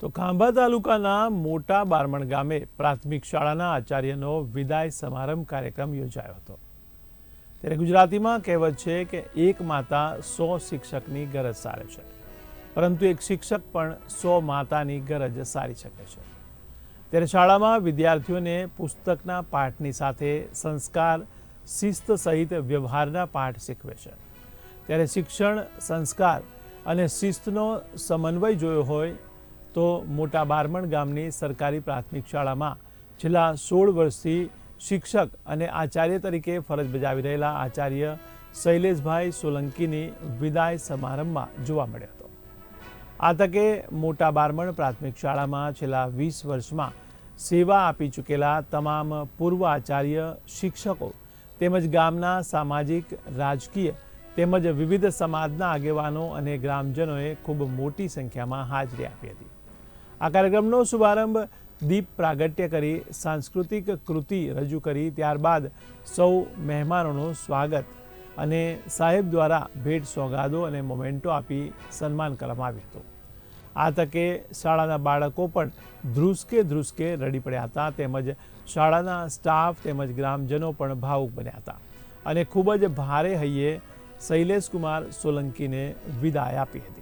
તો ખાંભા તાલુકાના મોટા બારમણ ગામે પ્રાથમિક શાળાના આચાર્યનો વિદાય સમારંભ કાર્યક્રમ યોજાયો હતો. ત્યારે ગુજરાતીમાં કહેવત છે કે એક માતા સો શિક્ષકની ગરજ સારે છે. પરંતુ એક શિક્ષક પણ સો માતાની ગરજ સારી શકે છે. ત્યારે શાળામાં વિદ્યાર્થીઓને પુસ્તકના પાઠની સાથે સંસ્કાર, શિસ્ત સહિત વ્યવહારના પાઠ શીખવે છે. ત્યારે શિક્ષણ, સંસ્કાર અને શિસ્તનો સમન્વય જોયો હોય તો મોટા બારમણ ગામની સરકારી પ્રાથમિક શાળામાં છેલ્લા સોળ વર્ષથી શિક્ષક અને આચાર્ય તરીકે ફરજ બજાવી રહેલા આચાર્ય શૈલેષભાઈ સોલંકીની વિદાય સમારંભમાં જોવા મળ્યો હતો. આ તકે મોટા બારમણ પ્રાથમિક શાળામાં છેલ્લા વીસ વર્ષમાં સેવા આપી ચૂકેલા તમામ પૂર્વ આચાર્ય શિક્ષકો તેમજ ગામના સામાજિક, રાજકીય તેમજ વિવિધ સમાજના આગેવાનો અને ગ્રામજનોએ ખૂબ મોટી સંખ્યામાં હાજરી આપી હતી. આ કાર્યક્રમનો શુભારંભ દીપ પ્રાગટ્ય કરી સાંસ્કૃતિક કૃતિ રજૂ કરી ત્યારબાદ સૌ મહેમાનોનું સ્વાગત અને સાહેબ દ્વારા ભેટ સોગાદો અને મોમેન્ટો આપી સન્માન કરવામાં આવ્યું હતું. આ તકે શાળાના બાળકો પણ ધ્રુસકે ધ્રુસકે રડી પડ્યા હતા તેમજ શાળાના સ્ટાફ તેમજ ગ્રામજનો પણ ભાવુક બન્યા હતા અને ખૂબ જ ભારે હૈયે શૈલેષ કુમાર સોલંકીને વિદાય આપી હતી.